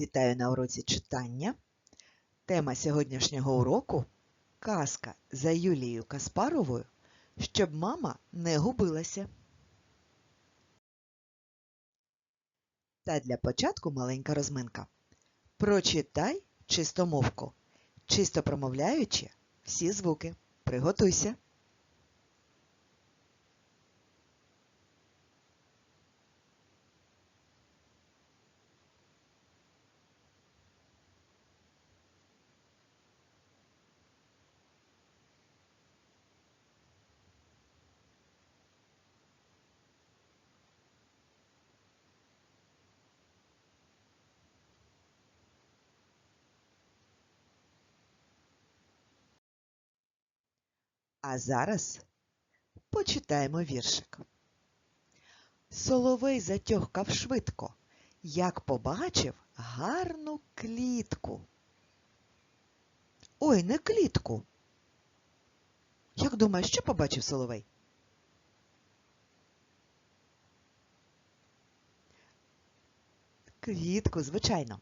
Вітаю на уроці читання. Тема сьогоднішнього уроку казка за Юлією Каспаровою, щоб мама не губилася. Та для початку маленька розминка. Прочитай чистомовку, чисто промовляючи всі звуки. Приготуйся. А зараз почитаємо віршик. Соловей затьохкав швидко, як побачив гарну клітку. Ой, не клітку. Як думаєш, що побачив Соловей? Клітку, звичайно.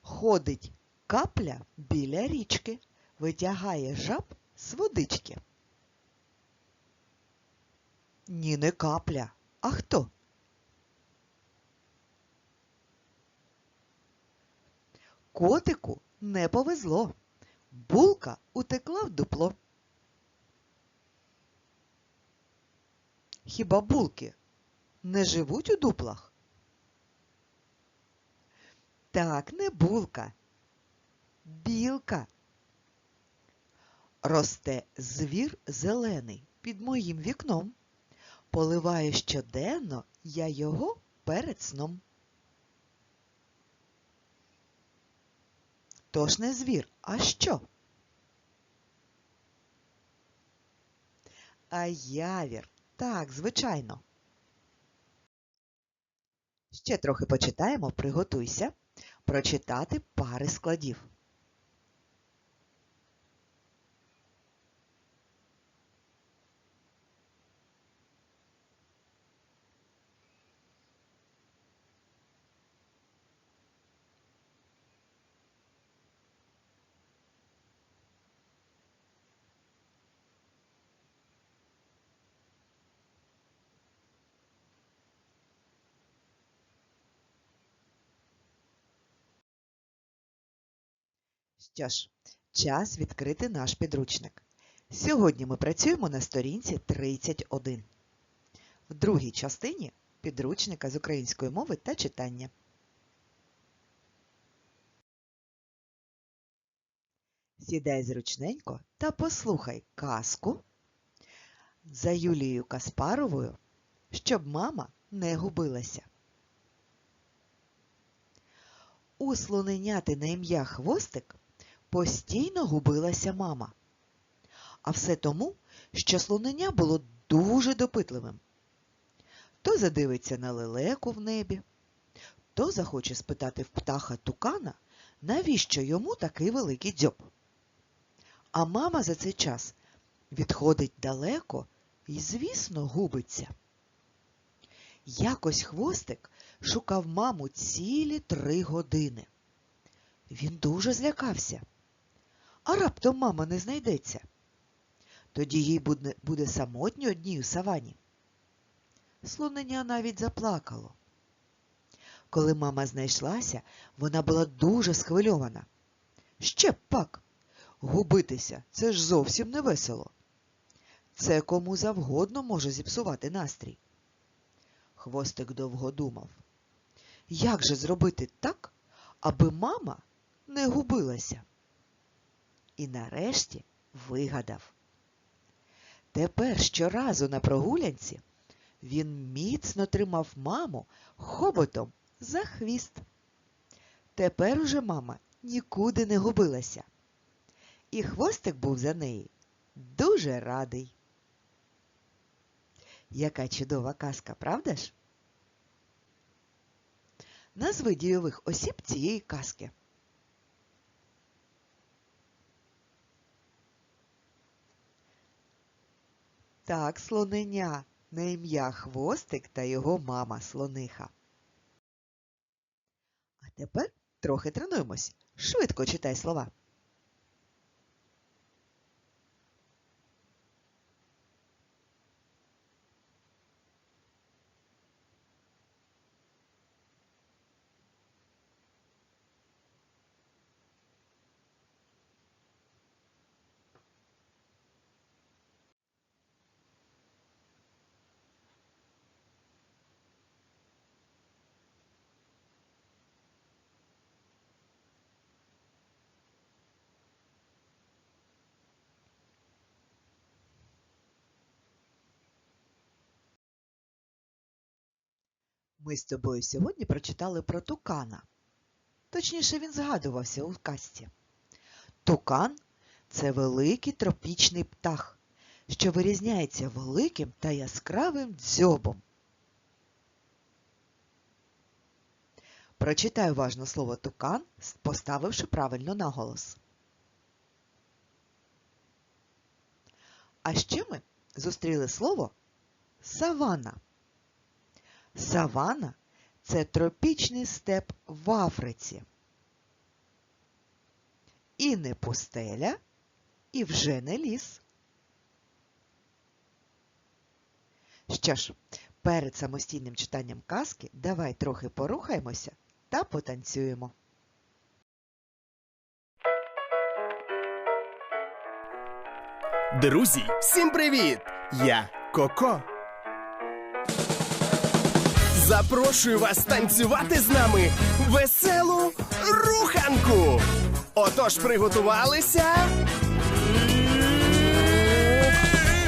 Ходить капля біля річки, витягає жаб з водички. Ні, не капля. А хто? Котику не повезло. Булка утекла в дупло. Хіба булки не живуть у дуплах? Так, не булка. Білка. Росте звір зелений під моїм вікном. Поливаю щоденно я його перед сном. Тож не звір, а що? А явір. Так, звичайно. Ще трохи почитаємо, приготуйся прочитати пари складів. Що ж, час відкрити наш підручник. Сьогодні ми працюємо на сторінці 31. В другій частині підручника з української мови та читання. Сідай зручненько та послухай казку за Юлією Каспаровою, щоб мама не губилася. У слоненяти на ім'я Хвостик постійно губилася мама. А все тому, що слонення було дуже допитливим. То задивиться на лелеку в небі, то захоче спитати в птаха тукана, навіщо йому такий великий дзьоб. А мама за цей час відходить далеко і, звісно, губиться. Якось хвостик шукав маму цілі три години. Він дуже злякався. А раптом мама не знайдеться. Тоді їй буде, самотньо одній у савані. Слонення навіть заплакало. Коли мама знайшлася, вона була дуже схвильована. Ще б пак, губитися це ж зовсім не весело. Це кому завгодно може зіпсувати настрій. Хвостик довго думав. Як же зробити так, аби мама не губилася? І нарешті вигадав. Тепер щоразу на прогулянці він міцно тримав маму хоботом за хвіст. Тепер уже мама нікуди не губилася. І хвостик був за неї дуже радий. Яка чудова казка, правда ж? Назви дійових осіб цієї казки. Так, слоненя на ім'я Хвостик та його мама слониха. А Тепер трохи тренуємось. Швидко читай слова. Ми з тобою сьогодні прочитали про тукана. Точніше, він згадувався у казці. Тукан це великий тропічний птах, що вирізняється великим та яскравим дзьобом. Прочитай уважно слово тукан, поставивши правильно наголос. А ще ми зустріли слово савана. Савана це тропічний степ в Африці. І не пустеля, і вже не ліс. Що ж, перед самостійним читанням казки давай трохи порухаємося та потанцюємо. Друзі, всім привіт! Я Коко. Запрошую вас танцювати з нами веселу руханку. Отож, приготувалися.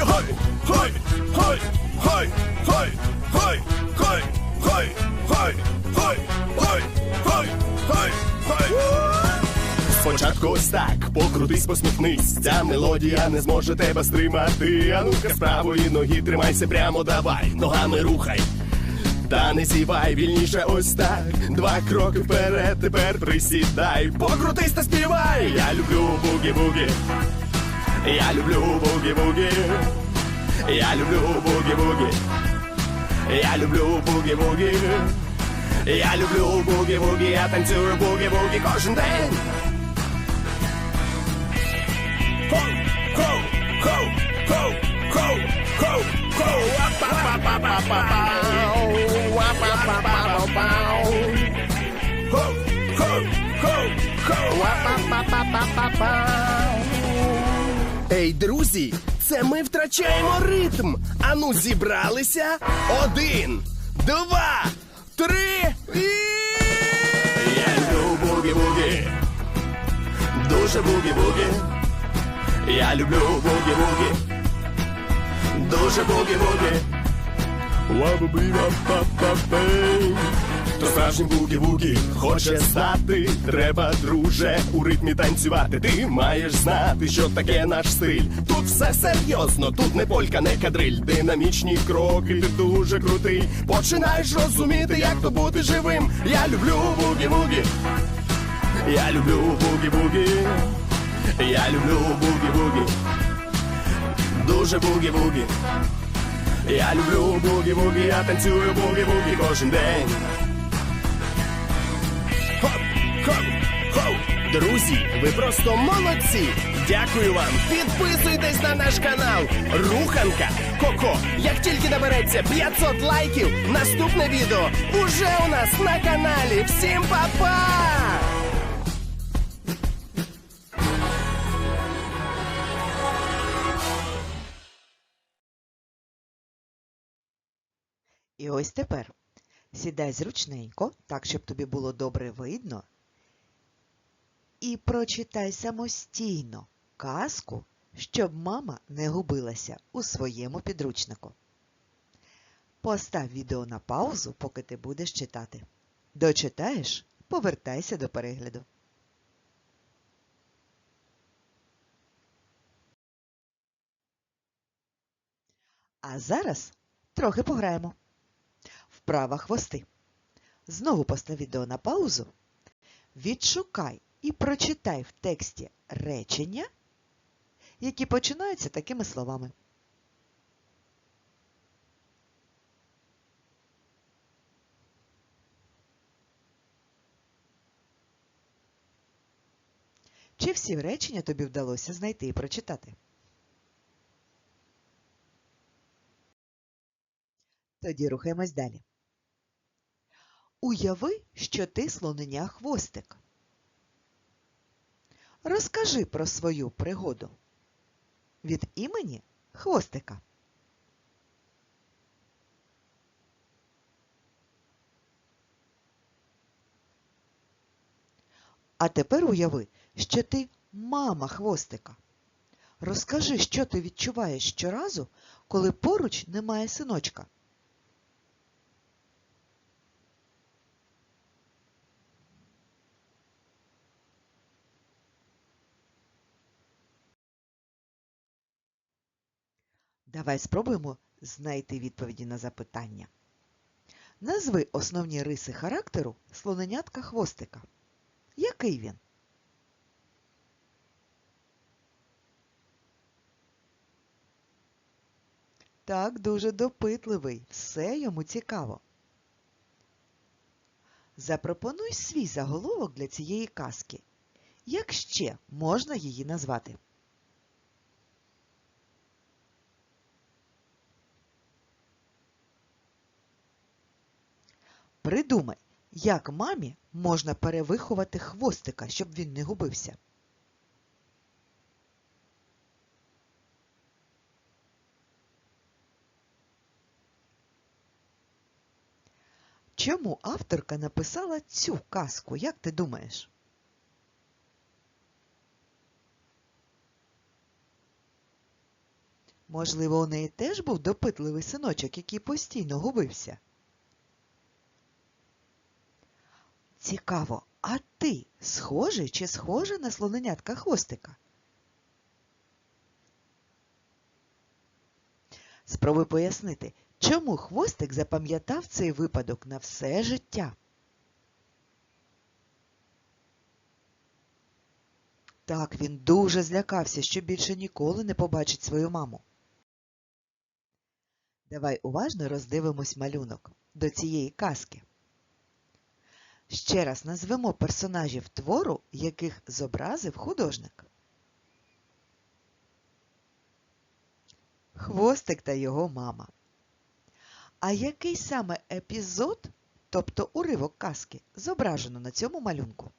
Гой, гой, гой, гой, гой, гой, гой, гой, гой, гой, гой, гой, гой, гой. Спочатку ось так, покрутись, посміхнись. Ця мелодія не зможе тебе стримати. А ну-ка з правої ноги тримайся прямо, давай, ногами рухай. Та не зівай вільніше ось так. Два кроки вперед, тепер присідай. Покрутись та співай. Я люблю бугі-бугі. Я люблю бугі-бугі. Я люблю бугі-бугі. Я люблю бугі-бугі. Я люблю бугі-бугі. Я танцюю бугі-бугі кожен день. Хоу, хоу, хоу, хоу, хоу, хоу, хоу. Ва-па-па-па-па-па-пау. Ва-па-па-па-па-пау. Хоу, хоу, хоу, хоу. Ва-па-па-па-па-пау. Ей, друзі, це ми втрачаємо ритм. Ану, зібралися. Один, два, три і. Я люблю бугі-бугі. Дуже бугі-бугі. Я люблю бугі-бугі. Дуже бугі-бугі. То справжній бугі-бугі хоче стати. Треба, друже, у ритмі танцювати. Ти маєш знати, що таке наш стиль. Тут все серйозно, тут не полька, не кадриль. Динамічні кроки, ти дуже крутий. Починаєш розуміти, як то бути живим. Я люблю бугі-бугі. Я люблю бугі-бугі. Я люблю бугі-бугі. Дуже бугі-бугі. Я люблю бугі-бугі, я танцюю бугі-бугі кожен день. Хоп, хоп, хоп. Друзі, ви просто молодці! Дякую вам! Підписуйтесь на наш канал Руханка Коко. Як тільки набереться 500 лайків, наступне відео уже у нас на каналі. Всім па-па! І ось тепер сідай зручненько, так, щоб тобі було добре видно. І прочитай самостійно казку, щоб мама не губилася у своєму підручнику. Постав відео на паузу, поки ти будеш читати. Дочитаєш, повертайся до перегляду. А зараз трохи пограємо. Вправа хвости. Знову постав відео на паузу. Відшукай і прочитай в тексті речення, які починаються такими словами. Чи всі речення тобі вдалося знайти і прочитати? Тоді рухаємось далі. Уяви, що ти слоненя хвостик. Розкажи про свою пригоду. Від імені хвостика. А тепер уяви, що ти мама хвостика. Розкажи, що ти відчуваєш щоразу, коли поруч немає синочка. Давай спробуємо знайти відповіді на запитання. Назви основні риси характеру слоненятка хвостика. Який він? Так, дуже допитливий, все йому цікаво. Запропонуй свій заголовок для цієї казки. Як ще можна її назвати? Придумай, як мамі можна перевиховати хвостика, щоб він не губився. Чому авторка написала цю казку, як ти думаєш? Можливо, у неї теж був допитливий синочок, який постійно губився. Цікаво, а ти схожий чи схожа на слоненятка хвостика? Спробуй пояснити, чому хвостик запам'ятав цей випадок на все життя. Так, він дуже злякався, що більше ніколи не побачить свою маму. Давай уважно роздивимось малюнок до цієї казки. Ще раз назвемо персонажів твору, яких зобразив художник. Хвостик та його мама. А який саме епізод, тобто уривок казки, зображено на цьому малюнку?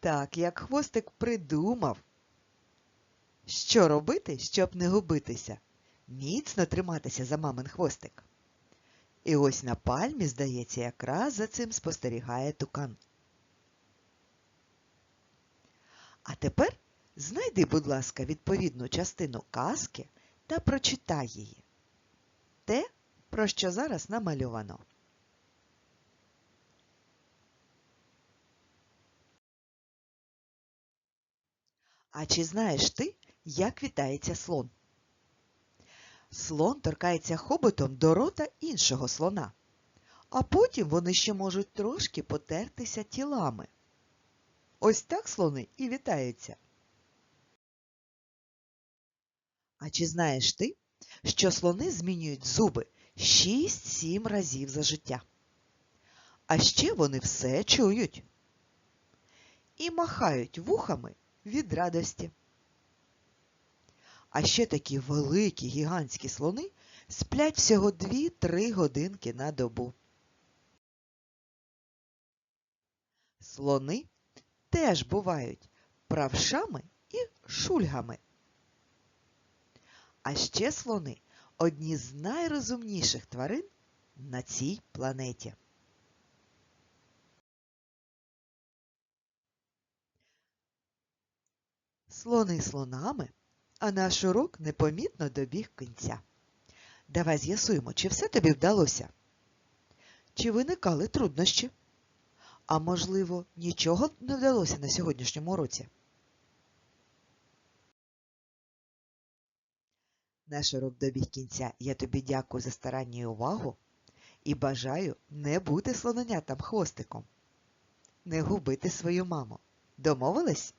Так, як хвостик придумав, що робити, щоб не губитися? Міцно триматися за мамин хвостик. І ось на пальмі, здається, якраз за цим спостерігає тукан. А тепер знайди, будь ласка, відповідну частину казки та прочитай її. Те, про що зараз намальовано. А чи знаєш ти, як вітається слон? Слон торкається хоботом до рота іншого слона, а потім вони ще можуть трошки потертися тілами. Ось так слони і вітаються. А чи знаєш ти, що слони змінюють зуби 6-7 разів за життя? А ще вони все чують і махають вухами від радості. А ще такі великі гігантські слони сплять всього 2-3 годинки на добу. Слони теж бувають правшами і шульгами. А ще слони одні з найрозумніших тварин на цій планеті. Слони слонами, а наш урок непомітно добіг кінця. Давай з'ясуємо, чи все тобі вдалося? Чи виникали труднощі? А можливо, нічого не вдалося на сьогоднішньому уроці? Наш урок добіг кінця. Я тобі дякую за старання і увагу і бажаю не бути слоненятам хвостиком, не губити свою маму. Домовились?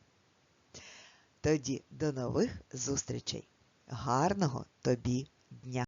Тоді до нових зустрічей. Гарного тобі дня!